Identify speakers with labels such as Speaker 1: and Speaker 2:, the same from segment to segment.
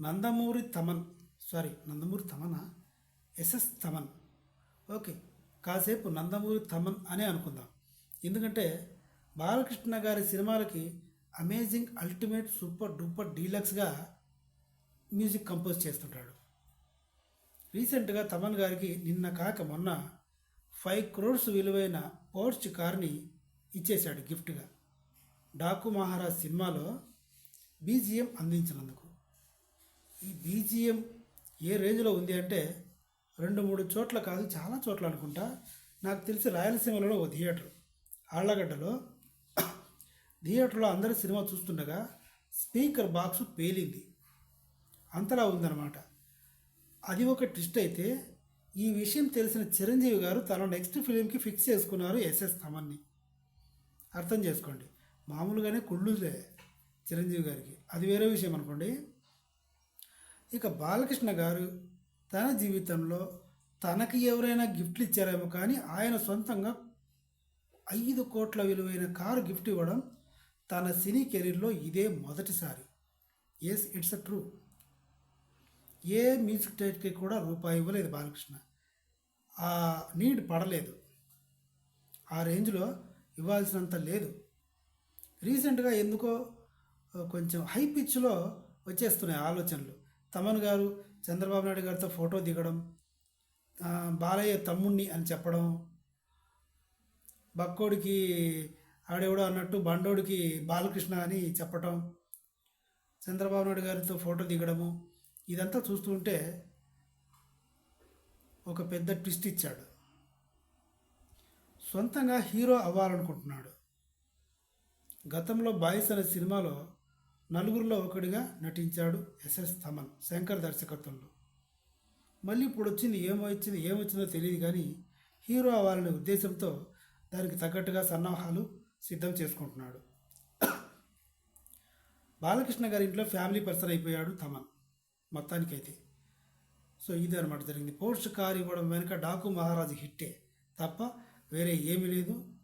Speaker 1: Nandamuri Thaman sorry Nandamuri Thaman SS Thaman okay కాసేపు నందమూరి తమన్ అనే అనుకుందాం. ఎందుకంటే బాలకృష్ణ గారి సినిమాలకి అమేజింగ్ అల్టిమేట్ సూపర్ డూపర్ డీలక్స్గా మ్యూజిక్ కంపోజ్ చేస్తుంటాడు. రీసెంట్గా తమన్ గారికి నిన్న కాక మొన్న ఫైవ్ క్రోర్స్ విలువైన పోర్చ్ కార్ని ఇచ్చేశాడు గిఫ్ట్గా డాకు మహారాజ్ సినిమాలో బీజిఎం అందించినందుకు. ఈ బీజిఎం ఏ రేంజ్లో ఉంది అంటే రెండు మూడు చోట్ల కాదు చాలా చోట్ల అనుకుంటా. నాకు తెలిసి రాయలసీమలో ఒక థియేటర్. ఆళ్ళగడ్డలో థియేటర్లో అందరూ సినిమా చూస్తుండగా స్పీకర్ బాక్స్ పేలింది. అంతలా ఉందన్నమాట. అది ఒక ట్విస్ట్ అయితే ఈ విషయం తెలిసిన చిరంజీవి గారు తన నెక్స్ట్ ఫిలింకి ఫిక్స్ చేసుకున్నారు ఎస్ఎస్ తమన్ని. అర్థం చేసుకోండి. మామూలుగానే కుళ్ళులే చిరంజీవి గారికి. అది వేరే విషయం అనుకోండి. ఇక బాలకృష్ణ గారు తన జీవితంలో తనకి ఎవరైనా గిఫ్ట్లు ఇచ్చారేమో కానీ ఆయన సొంతంగా ఐదు కోట్ల విలువైన కారు గిఫ్ట్ ఇవ్వడం తన సినీ కెరీర్లో ఇదే మొదటిసారి. Yes it's a true a music డైరెక్టర్కి కూడా రూపాయి ఇవ్వలేదు బాలకృష్ణ. ఆ నీడ్ పడలేదు. ఆ రేంజ్లో ఇవ్వాల్సినంత లేదు. రీసెంట్గా ఎందుకో కొంచెం హై పిచ్లో వచ్చేస్తున్నాయి ఆలోచనలు. తమన్ గారు చంద్రబాబు నాయుడు గారితో ఫోటో దిగడం బాలయ్య తమ్ముణ్ణి అని చెప్పడం బక్కోడికి ఆడెవడో అన్నట్టు బండోడికి బాలకృష్ణ అని చెప్పటం చంద్రబాబు నాయుడు గారితో ఫోటో దిగడము ఇదంతా చూస్తుంటే ఒక పెద్ద ట్విస్ట్ ఇచ్చాడు. సొంతంగా హీరో అవ్వాలనుకుంటున్నాడు. గతంలో బాయ్స్ అనే సినిమాలో నలుగురిలో ఒకడిగా నటించాడు ఎస్ఎస్ తమన్ శంకర్ దర్శకత్వంలో. మళ్ళీ ఇప్పుడు వచ్చింది ఏమో వచ్చింది ఏమొచ్చిందో తెలియదు కానీ హీరో అవ్వాలనే ఉద్దేశంతో దానికి తగ్గట్టుగా సన్నాహాలు సిద్ధం చేసుకుంటున్నాడు. బాలకృష్ణ గారి ఇంట్లో ఫ్యామిలీ పర్సన్ అయిపోయాడు తమన్ మొత్తానికైతే. సో ఇది అనమాట జరిగింది. పోర్ట్స్ కార్ ఇవ్వడం వెనుక డాకు మహారాజు హిట్టే తప్ప వేరే ఏమీ లేదు.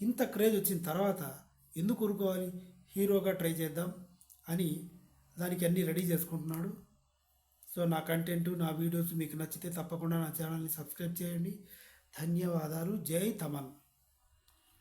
Speaker 1: ఇంత క్రేజ్ వచ్చిన తర్వాత ఎందుకు ఊరుకోవాలి? హీరోగా ట్రై చేద్దాం. అని దానికి అన్నీ రెడీ చేసుకుంటున్నాడు. సో నా కంటెంట్ నా వీడియోస్ మీకు నచ్చితే తప్పకుండా నా ఛానల్ని సబ్స్క్రైబ్ చేయండి. ధన్యవాదాలు. జై తమన్.